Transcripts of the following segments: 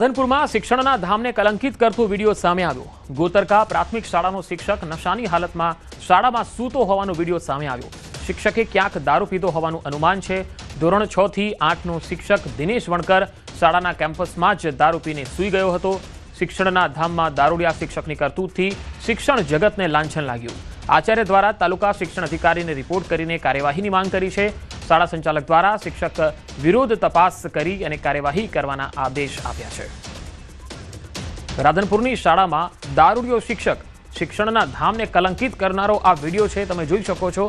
રાધનપુરમાં શિક્ષણના ધામને કલંકિત કરતો વીડિયો સામે આવ્યો. ગોતરકા પ્રાથમિક શાળાનો શિક્ષક નશાની હાલતમાં શાળામાં સૂતો હોવાનો વીડિયો સામે આવ્યો. શિક્ષકે ક્યાંક દારૂ પીધો હોવાનું અનુમાન છે. ધોરણ છ થી આઠનો શિક્ષક દિનેશ વણકર શાળાના કેમ્પસમાં જ દારૂ પીને સૂઈ ગયો હતો. શિક્ષણના ધામમાં દારૂડિયા શિક્ષકની કરતૂતથી શિક્ષણ જગતને લાંછન લાગ્યું. આચાર્ય દ્વારા તાલુકા શિક્ષણ અધિકારીને રિપોર્ટ કરીને કાર્યવાહીની માંગ કરી છે. શાળા સંચાલક દ્વારા શિક્ષક વિરોધ તપાસ કરી અને કાર્યવાહી કરવાના આદેશ આપ્યા છે. રાધનપુરની શાળામાં દારૂડિયો શિક્ષક શિક્ષણના ધામને કલંકિત કરનારો આ વીડિયો છે, તમે જોઈ શકો છો.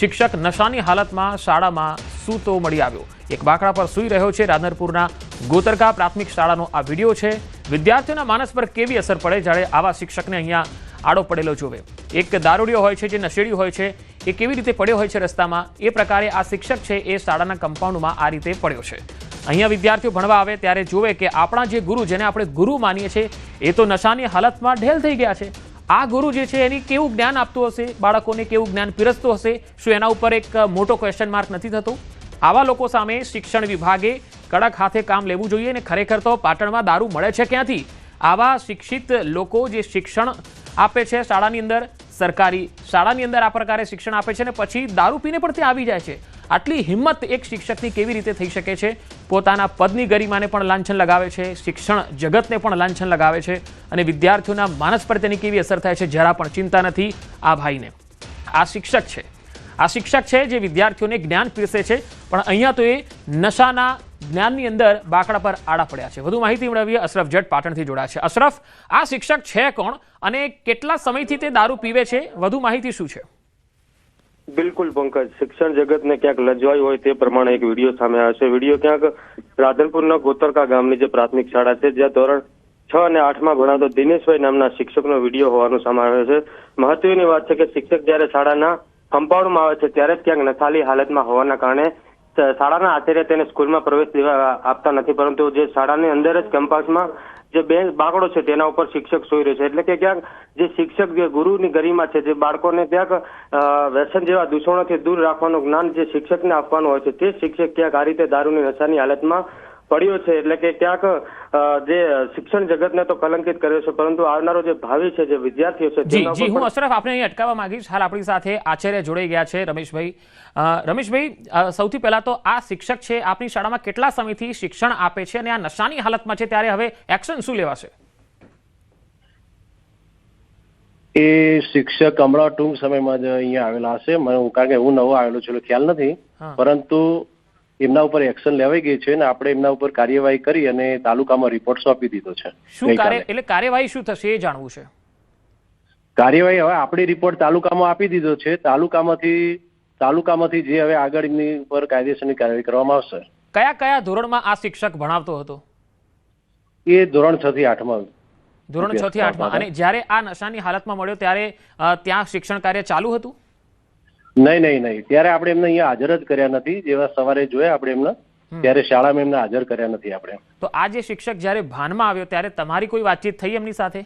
શિક્ષક નશાની હાલતમાં શાળામાં સૂતો મળી આવ્યો. એક બાકડા પર સૂઈ રહ્યો છે રાધનપુરના ગોતરકા પ્રાથમિક શાળાનો આ વીડિયો છે. વિદ્યાર્થીઓના માનસ પર કેવી અસર પડે, જ્યારે આવા શિક્ષકને અહીંયા આડો પડેલો જોવે એક દારૂડિયો હોય છે, જે નશેડી હોય છે, એ કેવી રીતે પડ્યો હોય છે રસ્તામાં, એ પ્રકારે આ શિક્ષક છે, એ શાળાના કમ્પાઉન્ડમાં આ રીતે પડ્યો છે. અહીંયા વિદ્યાર્થીઓ ભણવા આવે ત્યારે જોવે કે આપણા જે ગુરુ, જેને આપણે ગુરુ માનીએ છીએ, એ તો નશાની હાલતમાં ઢેલ થઈ ગયા છે. આ ગુરુ જે છે, એની કેવું જ્ઞાન આપતું હશે? બાળકોને કેવું જ્ઞાન પીરસતું હશે? શું એના ઉપર એક મોટો ક્વેશ્ચન માર્ક નથી થતો? આવા લોકો સામે શિક્ષણ વિભાગે કડક હાથે કામ લેવું જોઈએ અને ખરેખર તો પાટણમાં દારૂ મળે છે ક્યાંથી? આવા શિક્ષિત લોકો જે શિક્ષણ આપે છે શાળાની અંદર, સરકારી શાળાની અંદર આ પ્રકારે શિક્ષણ આપે છે અને પછી દારૂ પીને પણ ત્યાં આવી જાય છે. આટલી હિંમત એક શિક્ષકની કેવી રીતે થઈ શકે છે? પોતાના પદની ગરિમાને પણ લાંછન લગાવે છે, શિક્ષણ જગતને પણ લાંછન લગાવે છે અને વિદ્યાર્થીઓના માનસ પર તેની કેવી અસર થાય છે જરા પણ ચિંતા નથી આ ભાઈને. આ શિક્ષક છે. આ શિક્ષક છે જે વિદ્યાર્થીઓને જ્ઞાન પીરસે છે પણ અહીંયા તો એ નશાના જ્ઞાનની અંદર બાકડા પર આડા પડ્યા છે. વધુ માહિતી મેળવીએ અશરફ જટ પાટણથી જોડાયા છે. અશરફ, આ શિક્ષક છે કોણ અને કેટલા સમયથી તે દારૂ પીવે છે? વધુ માહિતી શું છે? બિલકુલ પંકજ, શિક્ષણ જગતને ક્યાંક લજવાયું હોય તે પ્રમાણે એક વીડિયો સામે આવ્યો છે. વીડિયો ક્યાંક રાધનપુરના ગોતરકા ગામની જે પ્રાથમિક શાળા છે, જ્યાં ધોરણ છ અને આઠમાં ભણાવતો દિનેશભાઈ નામના શિક્ષકનો વીડિયો હોવાનું સામે છે. મહત્વની વાત છે કે શિક્ષક જ્યારે શાળાના કમ્પાઉન્ડમાં આવે છે, ત્યારે જ ક્યાંક નશાલી હાલતમાં હોવાના કારણે શાળાના આચાર્ય તેને સ્કૂલમાં પ્રવેશ દેવા આપતા નથી, પરંતુ જે શાળાની અંદર જ કેમ્પસમાં જે બે બાકડો છે, તેના ઉપર શિક્ષક સોઈ રહ્યો છે. એટલે કે ક્યાંક જે શિક્ષક જે ગુરુની ગરિમા છે, જે બાળકોને ક્યાંક વ્યસન જેવા દૂષણોથી દૂર રાખવાનું જ્ઞાન જે શિક્ષકને આપવાનું હોય છે, તે શિક્ષક ક્યાંક આ રીતે દારૂની નશાની હાલતમાં પડ્યો છે એટલે કે ક્યાંક જે શિક્ષણ જગતને તો કલંકિત કર્યો છે પરંતુ આવનારો જે ભાવિ છે જે વિદ્યાર્થીઓ છે જી જી હું અશરફ આપણે અહીં અટકાવવા માંગીશ. હાલ આપણી સાથે આચાર્ય જોડાઈ ગયા છે રમેશભાઈ. રમેશભાઈ સૌથી પહેલા તો આ શિક્ષક છે આપણી શાળામાં કેટલા સમયથી શિક્ષણ આપે છે અને આ નશાની હાલતમાં છે ત્યારે હવે એક્શન શું લેવાશે? એ શિક્ષક હમણાં ટૂંક સમયમાં જ અહીંયા આવેલા હશે. મને હું- કારણ કે હું નવો આવેલો છું ખ્યાલ નથી. પરંતુ એમના ઉપર એક્શન લેવાઈ ગઈ છે અને આપણે એમના ઉપર કાર્યવાહી કરી અને તાલુકામાં રિપોર્ટ સોંપી દીધો છે. શું કાર્ય એટલે કાર્યવાહી શું થશે એ જાણવું છે? કાર્યવાહી હવે આપણી રિપોર્ટ તાલુકામાં આપી દીધો છે. તાલુકામાંથી તાલુકામાંથી જે હવે આગળ એમની ઉપર કાયદેસરની કાર્યવાહી કરવામાં આવશે. કયા કયા ધોરણમાં આ શિક્ષક ભણાવતો હતો? એ ધોરણ છ થી આઠમાં. ધોરણ છ થી આઠમાં. અને જ્યારે આ નશાની હાલતમાં મળ્યો ત્યારે ત્યાં શિક્ષણ કાર્ય ચાલુ હતું? નહીં નહીં નહીં. ત્યારે આપણે એમને અહીંયા હાજર જ કર્યા નથી. જેવા સવારે જોયા આપણે એમને ત્યારે શાળામાં એમને હાજર કર્યા નથી આપણે. તો આ જે શિક્ષક જ્યારે ભાનમાં આવ્યો ત્યારે તમારી કોઈ વાતચીત થઈ એમની સાથે?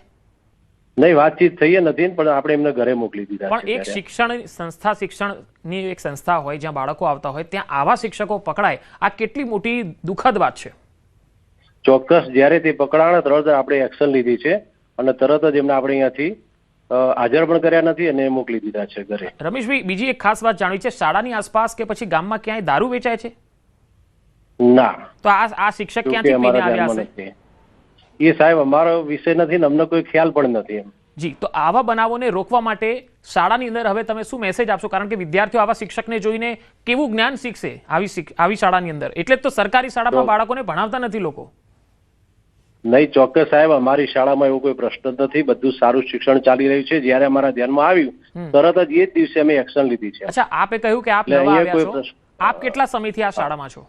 નહીં વાતચીત થઈ નથી પણ આપણે એમને ઘરે મોકલી દીધા પણ એક શિક્ષણ સંસ્થા શિક્ષણની એક સંસ્થા હોય જ્યાં બાળકો આવતા હોય ત્યાં આવા શિક્ષકો પકડાય આ કેટલી મોટી દુઃખદ વાત છે. ચોક્કસ જ્યારે તે પકડાણા તરત આપણે એક્શન લીધી છે અને તરત જ એમને આપણે અહીંયાથી હાજર પણ કર્યા નથી અને મોકલી દીધા છે ઘરે. રમેશભાઈ બીજી એક ખાસ વાત જાણવી છે શાળાની આસપાસ કે પછી ગામમાં ક્યાંય દારૂ વેચાય છે? ના. તો આ આ શિક્ષક ક્યાંથી પીને આવ્યા હશે એ સાહેબ અમારો વિષય નથી ને અમને કોઈ ખ્યાલ પણ નથી એમ. જી તો આવા બનાવોને રોકવા માટે શાળાની અંદર હવે તમે શું મેસેજ આપશો? કારણ કે વિદ્યાર્થીઓ આવા શિક્ષકને જોઈને કેવું જ્ઞાન શીખશે આવી આવી શાળાની અંદર? એટલે જ તો સરકારી શાળામાં બાળકોને ભણાવતા નથી લોકો. નહીં ચોક્કસ સાહેબ અમારી શાળામાં એવો કોઈ પ્રશ્ન નથી. બધું સારું શિક્ષણ ચાલી રહ્યું છે. જ્યારે અમારા ધ્યાનમાં આવ્યું તરત જ એ જ દિવસે અમે એક્શન લીધી છે. અચ્છા આપે કહ્યું કે આપ નવા આવ્યા છો? આપ કેટલા સમયથી આ શાળામાં છો?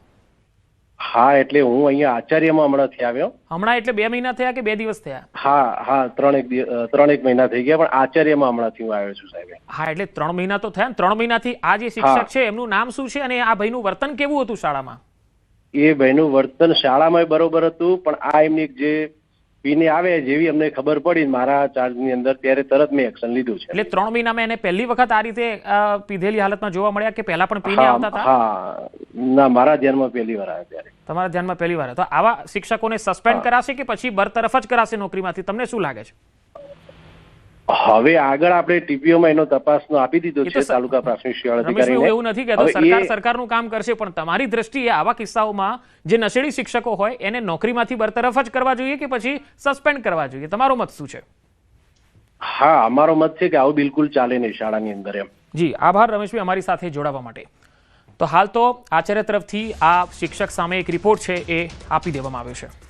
હા એટલે હું અહીંયા આચાર્યમાં હમણાંથી આવ્યો. હમણાં એટલે બે મહિના થયા કે બે દિવસ થયા? હા હા ત્રણ એક ત્રણ એક મહિના થઈ ગયા પણ આચાર્યમાં હમણાંથી હું આવ્યો છું સાહેબ. હા એટલે ત્રણ મહિના તો થયા ત્રણ મહિનાથી આ જે શિક્ષક છે એમનું નામ શું છે અને આ ભાઈનું વર્તન કેવું હતું શાળામાં? એ ભાઈનું વર્તન શાળામાં બરોબર હતું પણ આ એમની જે પીને આવે જેવી અમને ખબર પડી મારા ચાર્જની અંદર ત્યારે તરત મેં એક્શન લીધું છે. એટલે ત્રણ મહિનામાં એને પહેલી વખત આ રીતે પીધેલી હાલતમાં જોવા મળ્યા કે પહેલા પણ પીને આવતા હતા? હા. ના મારા ધ્યાનમાં પહેલી વાર આવ્યા ત્યારે. તમારા ધ્યાનમાં પહેલી વાર તો આવા શિક્ષકોને સસ્પેન્ડ કરાશે કે પછી બરતરફ જ કરાશે નોકરીમાંથી? તમને શું લાગે છે? હવે આગળ આપણે ટીપીઓમાં એનો તપાસનો આપી દીધો છે તાલુકા પ્રાથમિક શિક્ષણ અધિકારીને. એવું નથી કહેતો સરકાર સરકારનું કામ કરશે પણ તમારી દ્રષ્ટિએ આવા કિસ્સાઓમાં જે નશેડી શિક્ષકો હોય એને નોકરીમાંથી બરતરફ જ કરવા જોઈએ કે પછી સસ્પેન્ડ કરવા જોઈએ? તમારો મત શું છે? હા અમારો મત છે કે આવું બિલકુલ ચાલે નહીં શાળાની અંદર એમ. જી આભાર રમેશભાઈ અમારી સાથે જોડાવા માટે. તો હાલ તો આચાર્ય તરફથી આ શિક્ષક સામે એક રિપોર્ટ છે એ આપી દેવામાં આવ્યો છે.